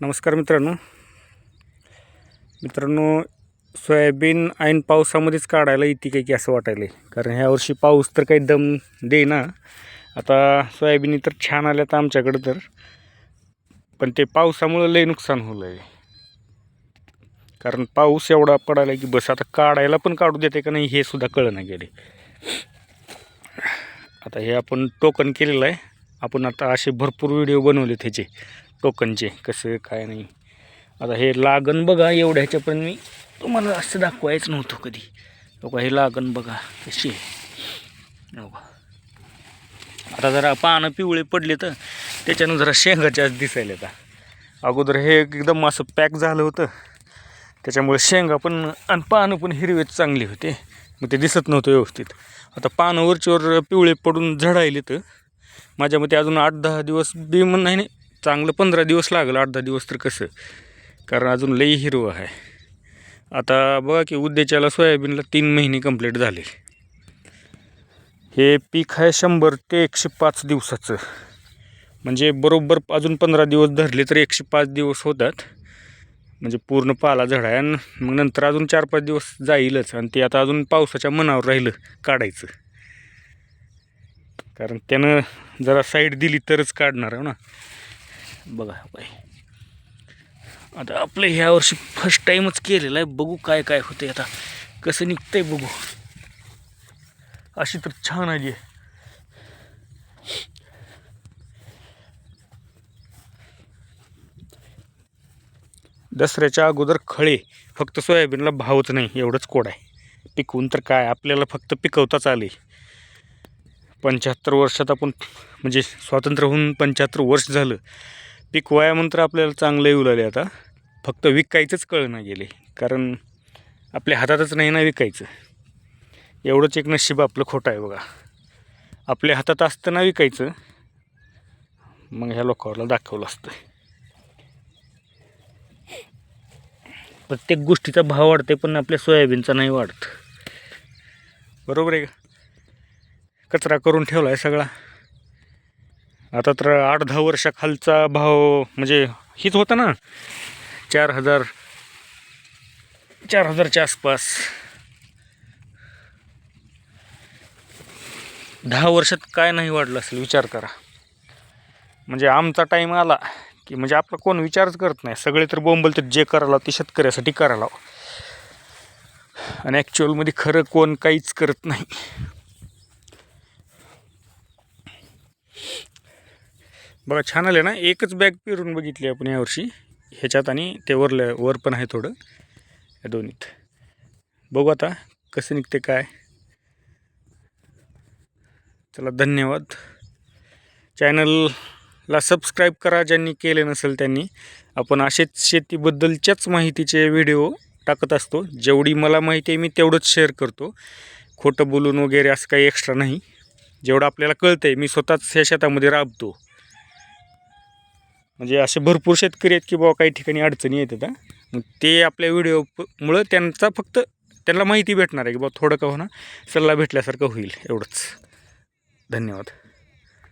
नमस्कार मित्रांनो. मित्रांनो सोयाबीन ऐन पावसामध्येच काढायला येते काय की असं वाटायलं आहे कारण ह्यावर्षी पाऊस तर काही दम देईना. आता सोयाबीन तर छान आल्या तर आमच्याकडं तर. पण ते पावसामुळं लई नुकसान होलं आहे कारण पाऊस एवढा पडायला की बस आता काढायला पण काढू देते का नाही हे सुद्धा कळना गेले. आता हे आपण टोकन केलेलं आहे. आपण आता असे भरपूर व्हिडिओ बनवले त्याचे टोकनचे कसं काय नाही. आता हे लागण बघा एवढ्या ह्याच्यापर्यंत मी तुम्हाला असं दाखवायचं नव्हतं कधी. बघा हे लागण बघा कशी आहे. आता जरा पानं पिवळे पडले तर त्याच्यानं जरा शेंगाच्या दिसायला आता अगोदर हे एकदम असं पॅक झालं होतं. त्याच्यामुळे शेंगा पण आणि पानं पण हिरवेच चांगले होते. मग ते दिसत नव्हतं व्यवस्थित. आता पानं वरचीवर पिवळे पडून झडायले तर माझ्या मते अजून आठ दहा दिवस बी म्हण नाही नाही चांगलं पंधरा दिवस लागलं आठ दहा दिवस तर कसं? कारण अजून लई हिरवं आहे. आता बघा की उद्याच्याला सोयाबीनला तीन महिने कंप्लीट झाले. हे पीक आहे शंभर ते एकशे पाच दिवसाचं. म्हणजे बरोबर अजून पंधरा दिवस धरले तर एकशे पाच दिवस होतात. म्हणजे पूर्ण पाला झडा आहे. आणि मग नंतर अजून चार पाच दिवस जाईलच. आणि ते आता अजून पावसाच्या मनावर राहिलं काढायचं. कारण त्यानं जरा साईड दिली तरच काढणार आहे ना. बघा बाई. आता आपलं ह्या वर्षी फर्स्ट टाईमच केलेलं आहे. बघू काय काय होते आता. कसं निघतंय बघू. अशी तर छान आली आहे. दसऱ्याच्या अगोदर खळे फक्त सोयाबीनला भावच नाही एवढंच कोड आहे. पिकवून तर काय आपल्याला फक्त पिकवताच आले. पंच्याहत्तर वर्षात आपण म्हणजे स्वातंत्र्य होऊन पंच्याहत्तर वर्ष झालं पीक वयामंत्र आपल्याला चांगलं येऊ लागले आता. फक्त विकायचंच कळणं गेले कारण आपल्या हातातच नाही ना विकायचं. एवढंच एक नशीब आपलं खोटं आहे बघा. आपल्या हातात असतं ना विकायचं. मग ह्या लोकांना दाखवलं असतं. प्रत्येक गोष्टीचा भाव वाढते पण आपल्या सोयाबीनचा नाही वाढत. बरोबर आहे का? कचरा करून ठेवला आहे सगळा. आता तर आठ दहा वर्षाखालचा भाव म्हणजे हीच होता ना. चार हजार चार हजारच्या आसपास. दहा वर्षात काय नाही वाढलं असेल विचार करा. म्हणजे आमचा टाईम आला की म्हणजे आपला कोण विचारच करत नाही. सगळे तर बोंबल तर जे करायला ते शेतकऱ्यासाठी करायला आणि ॲक्च्युअलमध्ये खरं कोण काहीच करत नाही. बघा छान आले ना. एकच बॅग पेरून बघितली आपण यावर्षी ह्याच्यात आणि ते वरलं वर पण आहे थोडं. या दोन्हीत. बघू आता कसं निघते काय. चला धन्यवाद. चॅनलला सबस्क्राईब करा ज्यांनी केले नसेल त्यांनी. आपण असेच शेतीबद्दलच्याच माहितीचे व्हिडिओ टाकत असतो. जेवढी मला माहिती आहे मी तेवढंच शेअर करतो. खोटं बोलून वगैरे असं काही एक्स्ट्रा नाही. जेवढं आपल्याला कळतं आहे मी स्वतःच ह्या शेतामध्ये राबतो. म्हणजे असे भरपूर शेतकरी आहेत की बाबा काही ठिकाणी अडचणी येतात हां. मग ते आपल्या व्हिडिओ मुळं त्यांचा फक्त त्यांना माहिती भेटणार आहे की बाबा थोडं का होणार सल्ला भेटल्यासारखं होईल एवढंच. धन्यवाद.